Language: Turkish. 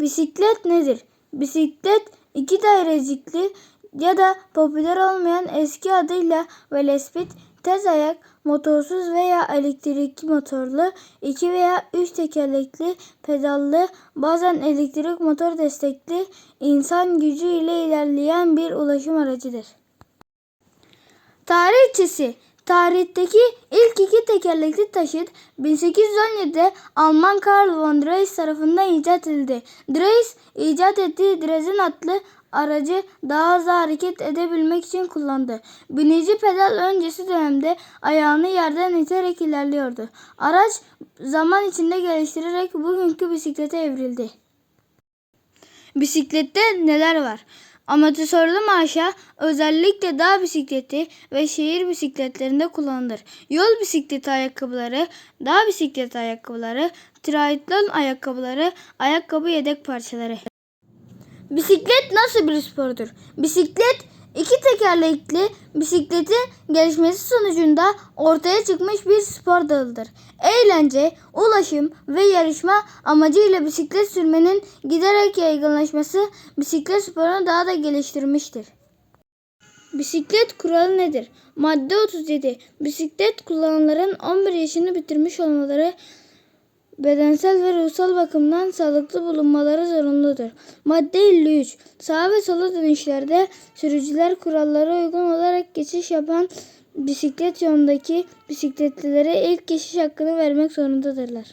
Bisiklet nedir? Bisiklet iki dairecikli ya da popüler olmayan eski adıyla velosiped, tez ayak, motorsuz veya elektrikli motorlu, iki veya üç tekerlekli, pedallı, bazen elektrik motor destekli, insan gücü ile ilerleyen bir ulaşım aracıdır. Tarihçesi Tarihteki ilk iki tekerlekli taşıt 1817'de Alman Karl von Drais tarafından icat edildi. Drais icat ettiği Drazen adlı aracı daha hızlı hareket edebilmek için kullandı. Binici pedal öncesi dönemde ayağını yerden iterek ilerliyordu. Araç zaman içinde geliştirerek bugünkü bisiklete evrildi. Bisiklette neler var? Amortisörlü marşa özellikle dağ bisikleti ve şehir bisikletlerinde kullanılır. Yol bisikleti ayakkabıları, dağ bisikleti ayakkabıları, triatlon ayakkabıları, ayakkabı yedek parçaları. Bisiklet nasıl bir spordur? Bisiklet iki tekerlekli bisikletin gelişmesi sonucunda ortaya çıkmış bir spor dalıdır. Eğlence, ulaşım ve yarışma amacıyla bisiklet sürmenin giderek yaygınlaşması bisiklet sporunu daha da geliştirmiştir. Bisiklet kuralı nedir? Madde 37. Bisiklet kullananların 11 yaşını bitirmiş olmaları bedensel ve ruhsal bakımdan sağlıklı bulunmaları zorunludur. Madde 53. Sağa ve sola dönüşlerde sürücüler kurallara uygun olarak geçiş yapan bisiklet yolundaki bisikletlilere ilk geçiş hakkını vermek zorundadırlar.